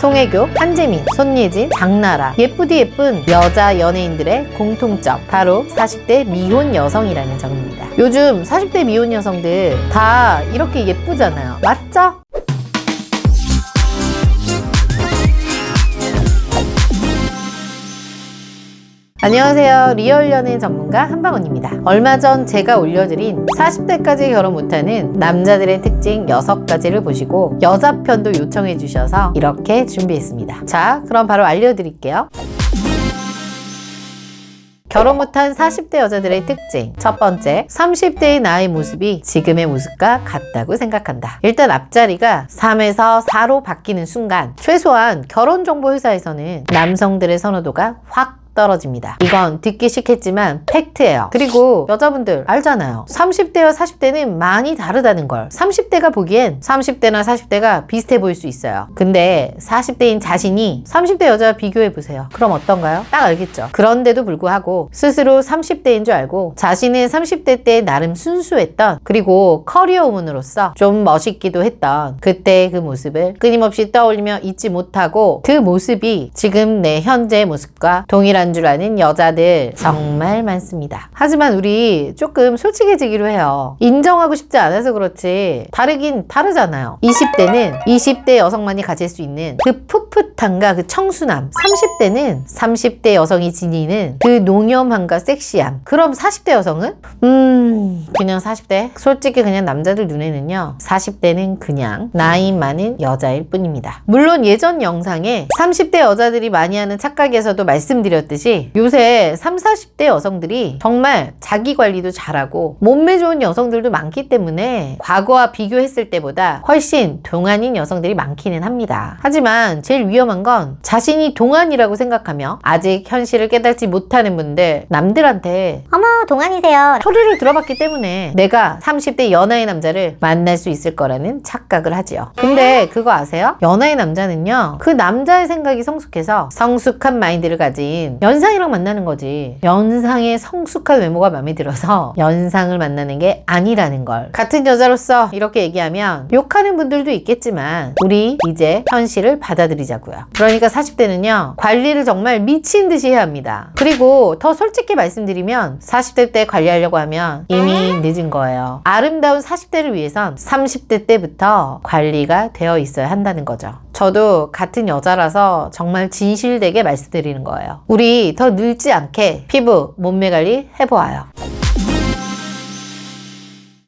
송혜교, 한재민, 손예진, 장나라 예쁘디 예쁜 여자 연예인들의 공통점 바로 40대 미혼 여성이라는 점입니다. 요즘 40대 미혼 여성들 다 이렇게 예쁘잖아요. 맞죠? 안녕하세요. 리얼 연애 전문가 한방원입니다. 얼마 전 제가 올려드린 40대까지 결혼 못하는 남자들의 특징 6가지를 보시고 여자 편도 요청해 주셔서 이렇게 준비했습니다. 자, 그럼 바로 알려드릴게요. 결혼 못한 40대 여자들의 특징. 첫 번째, 30대의 나의 모습이 지금의 모습과 같다고 생각한다. 일단 앞자리가 3에서 4로 바뀌는 순간, 최소한 결혼정보회사에서는 남성들의 선호도가 확 떨어집니다. 이건 듣기 싫겠지만 팩트예요. 그리고 여자분들 알잖아요. 30대와 40대는 많이 다르다는 걸. 30대가 보기엔 30대나 40대가 비슷해 보일 수 있어요. 근데 40대인 자신이 30대 여자와 비교해 보세요. 그럼 어떤가요? 딱 알겠죠. 그런데도 불구하고 스스로 30대인 줄 알고 자신은 30대 때 나름 순수했던 그리고 커리어 우먼으로서 좀 멋있기도 했던 그때의 그 모습을 끊임없이 떠올리며 잊지 못하고 그 모습이 지금 내 현재의 모습과 동일한 줄 아는 여자들 정말 많습니다. 하지만 우리 조금 솔직해지기로 해요. 인정하고 싶지 않아서 그렇지 다르긴 다르잖아요. 20대는 20대 여성만이 가질 수 있는 그 풋풋함과 그 청순함 30대는 30대 여성이 지니는 그 농염함과 섹시함 그럼 40대 여성은? 음 그냥 40대 솔직히 그냥 남자들 눈에는요 40대는 그냥 나이 많은 여자일 뿐입니다. 물론 예전 영상에 30대 여자들이 많이 하는 착각에서도 말씀드렸듯이 요새 3, 40대 여성들이 정말 자기 관리도 잘하고 몸매 좋은 여성들도 많기 때문에 과거와 비교했을 때보다 훨씬 동안인 여성들이 많기는 합니다. 하지만 제일 위험한 건 자신이 동안이라고 생각하며 아직 현실을 깨닫지 못하는 분들 남들한테 어머 동안이세요. 소리를 들어봤기 때문에 내가 30대 연하의 남자를 만날 수 있을 거라는 착각을 하지요. 근데 그거 아세요? 연하의 남자는요, 그 남자의 생각이 성숙해서 성숙한 마인드를 가진 연상이랑 만나는 거지. 연상의 성숙한 외모가 마음에 들어서 연상을 만나는 게 아니라는 걸. 같은 여자로서 이렇게 얘기하면 욕하는 분들도 있겠지만, 우리 이제 현실을 받아들이자고요. 그러니까 40대는요, 관리를 정말 미친 듯이 해야 합니다. 그리고 더 솔직히 말씀드리면, 40대 때 관리하려고 하면 이미 늦은 거예요. 아름다운 40대를 위해선 30대 때부터 관리가 되어 있어야 한다는 거죠. 저도 같은 여자라서 정말 진실되게 말씀드리는 거예요. 우리 더 늙지 않게 피부, 몸매 관리 해보아요.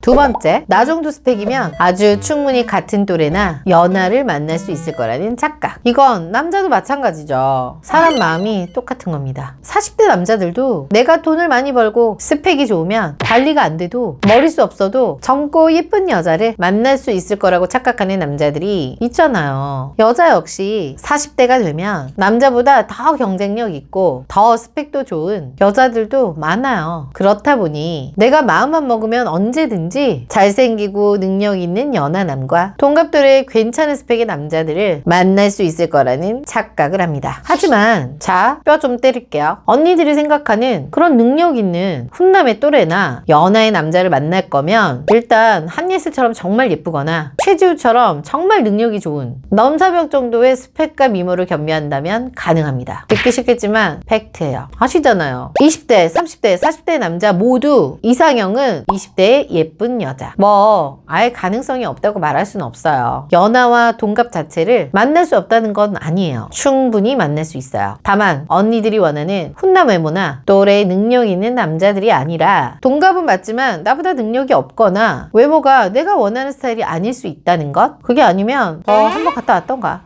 두 번째, 나 정도 스펙이면 아주 충분히 같은 또래나 연하를 만날 수 있을 거라는 착각. 이건 남자도 마찬가지죠. 사람 마음이 똑같은 겁니다. 40대 남자들도 내가 돈을 많이 벌고 스펙이 좋으면 관리가 안 돼도 머리수 없어도 젊고 예쁜 여자를 만날 수 있을 거라고 착각하는 남자들이 있잖아요. 여자 역시 40대가 되면 남자보다 더 경쟁력 있고 더 스펙도 좋은 여자들도 많아요. 그렇다 보니 내가 마음만 먹으면 언제든지 잘생기고 능력 있는 연하남과 동갑들의 괜찮은 스펙의 남자들을 만날 수 있을 거라는 착각을 합니다. 하지만 자, 뼈 좀 때릴게요. 언니들이 생각하는 그런 능력 있는 훈남의 또래나 연하의 남자를 만날 거면 일단 한예슬처럼 정말 예쁘거나 최지우처럼 정말 능력이 좋은 넘사벽 정도의 스펙과 미모를 겸비한다면 가능합니다. 듣기 싫겠지만 팩트예요. 아시잖아요. 20대, 30대, 40대 남자 모두 이상형은 20대의 예쁜 여자. 뭐 아예 가능성이 없다고 말할 수는 없어요. 연하와 동갑 자체를 만날 수 없다는 건 아니에요. 충분히 만날 수 있어요. 다만 언니들이 원하는 훈남 외모나 또래 능력 있는 남자들이 아니라 동갑은 맞지만 나보다 능력이 없거나 외모가 내가 원하는 스타일이 아닐 수 있다는 것? 그게 아니면 어 한번 갔다 왔던가.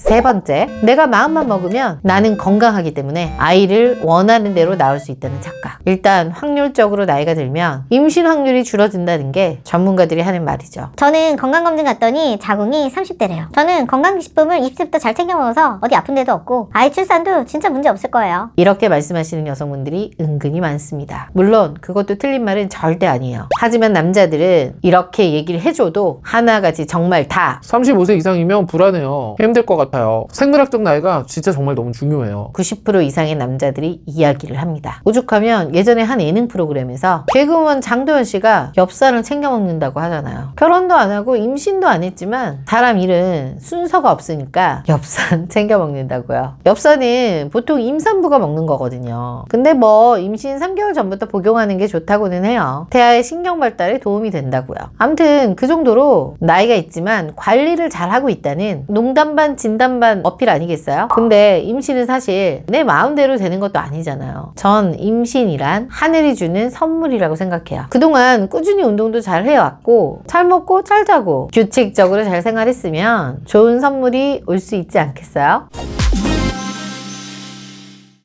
세 번째, 내가 마음만 먹으면 나는 건강하기 때문에 아이를 원하는 대로 낳을 수 있다는 착각. 일단 확률적으로 나이가 들면 임신 확률이 줄어든다는 게 전문가들이 하는 말이죠. 저는 건강검진 갔더니 자궁이 30대래요. 저는 건강기식품을 20대부터 잘 챙겨 먹어서 어디 아픈 데도 없고 아이 출산도 진짜 문제 없을 거예요. 이렇게 말씀하시는 여성분들이 은근히 많습니다. 물론 그것도 틀린 말은 절대 아니에요. 하지만 남자들은 이렇게 얘기를 해줘도 하나같이 정말 다 35세 이상이면 불안해요. 힘들 것 같아. 같아요. 생물학적 나이가 진짜 정말 너무 중요해요. 90% 이상의 남자들이 이야기를 합니다. 오죽하면 예전에 한 예능 프로그램에서 개그우먼 장도연 씨가 엽산을 챙겨 먹는다고 하잖아요. 결혼도 안 하고 임신도 안 했지만 사람 일은 순서가 없으니까 엽산 챙겨 먹는다고요. 엽산은 보통 임산부가 먹는 거거든요. 근데 뭐 임신 3개월 전부터 복용하는 게 좋다고는 해요. 태아의 신경 발달에 도움이 된다고요. 아무튼 그 정도로 나이가 있지만 관리를 잘 하고 있다는 농담 반 진담 반 어필 아니겠어요? 근데 임신은 사실 내 마음대로 되는 것도 아니잖아요. 전 임신이란 하늘이 주는 선물이라고 생각해요. 그동안 꾸준히 운동도 잘 해왔고 잘 먹고 잘 자고 규칙적으로 잘 생활했으면 좋은 선물이 올 수 있지 않겠어요?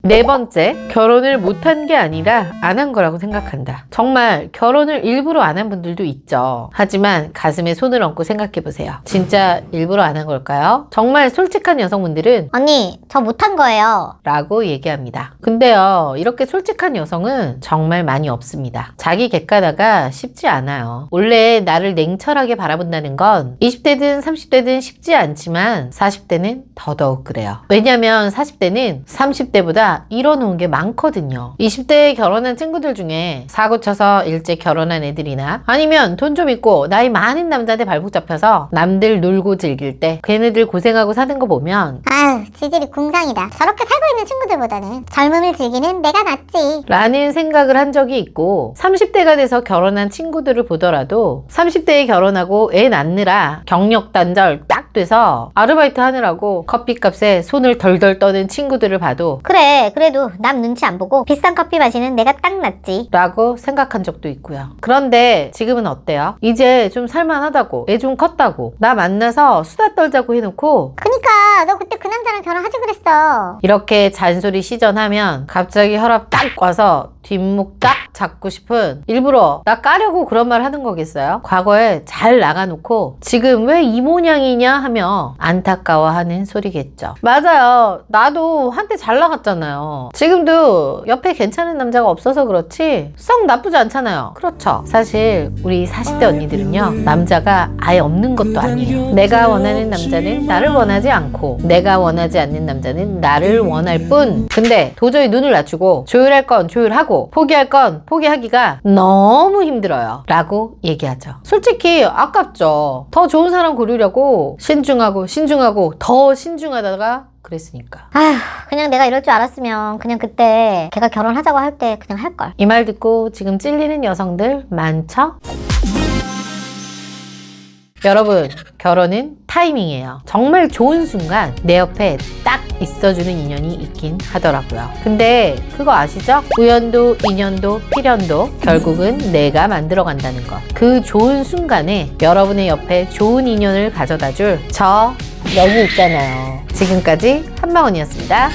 네 번째, 결혼을 못한 게 아니라 안 한 거라고 생각한다. 정말 결혼을 일부러 안 한 분들도 있죠. 하지만 가슴에 손을 얹고 생각해 보세요. 진짜 일부러 안 한 걸까요? 정말 솔직한 여성분들은 언니, 저 못한 거예요. 라고 얘기합니다. 근데요, 이렇게 솔직한 여성은 정말 많이 없습니다. 자기 객관화가 쉽지 않아요. 원래 나를 냉철하게 바라본다는 건 20대든 30대든 쉽지 않지만 40대는 더더욱 그래요. 왜냐면 40대는 30대보다 이뤄놓은 게 많거든요. 20대에 결혼한 친구들 중에 사고 쳐서 일찍 결혼한 애들이나 아니면 돈 좀 있고 나이 많은 남자한테 발목 잡혀서 남들 놀고 즐길 때 걔네들 고생하고 사는 거 보면 아유, 지질이 궁상이다. 저렇게 살고 있는 친구들보다는 젊음을 즐기는 내가 낫지. 라는 생각을 한 적이 있고 30대가 돼서 결혼한 친구들을 보더라도 30대에 결혼하고 애 낳느라 경력 단절 딱 돼서 아르바이트 하느라고 커피값에 손을 덜덜 떠는 친구들을 봐도 그래, 그래도 남 눈치 안 보고 비싼 커피 마시는 내가 딱 낫지. 라고 생각한 적도 있고요. 그런데 지금은 어때요? 이제 좀 살만하다고 애 좀 컸다고 나 만나서 수다 떨자고 해놓고 그니까, 너 그때 그 남자랑 결혼하지 그랬어. 이렇게 잔소리 시전하면 갑자기 혈압 딱 와서 뒷목 딱 잡고 싶은 일부러 나 까려고 그런 말 하는 거겠어요? 과거에 잘 나가놓고 지금 왜 이 모양이냐 하며 안타까워하는 소리겠죠. 맞아요. 나도 한때 잘 나갔잖아요. 지금도 옆에 괜찮은 남자가 없어서 그렇지 썩 나쁘지 않잖아요. 그렇죠. 사실 우리 40대 언니들은요 남자가 아예 없는 것도 아니에요. 내가 원하는 남자는 나를 원하지 않고 내가 원하지 않는 남자는 나를 원할 뿐. 근데 도저히 눈을 낮추고 조율할 건 조율하고 포기할 건 포기하기가 너무 힘들어요. 라고 얘기하죠. 솔직히 아깝죠. 더 좋은 사람 고르려고 신중하고 신중하고 더 신중하다가 그랬으니까. 아휴, 그냥 내가 이럴 줄 알았으면 그냥 그때 걔가 결혼하자고 할 때 그냥 할걸. 이 말 듣고 지금 찔리는 여성들 많죠? 여러분, 결혼은 타이밍이에요. 정말 좋은 순간 내 옆에 딱 있어주는 인연이 있긴 하더라고요. 근데 그거 아시죠? 우연도, 인연도, 필연도 결국은 내가 만들어 간다는 것. 그 좋은 순간에 여러분의 옆에 좋은 인연을 가져다 줄 저 여기 있잖아요. 지금까지 한방원이었습니다.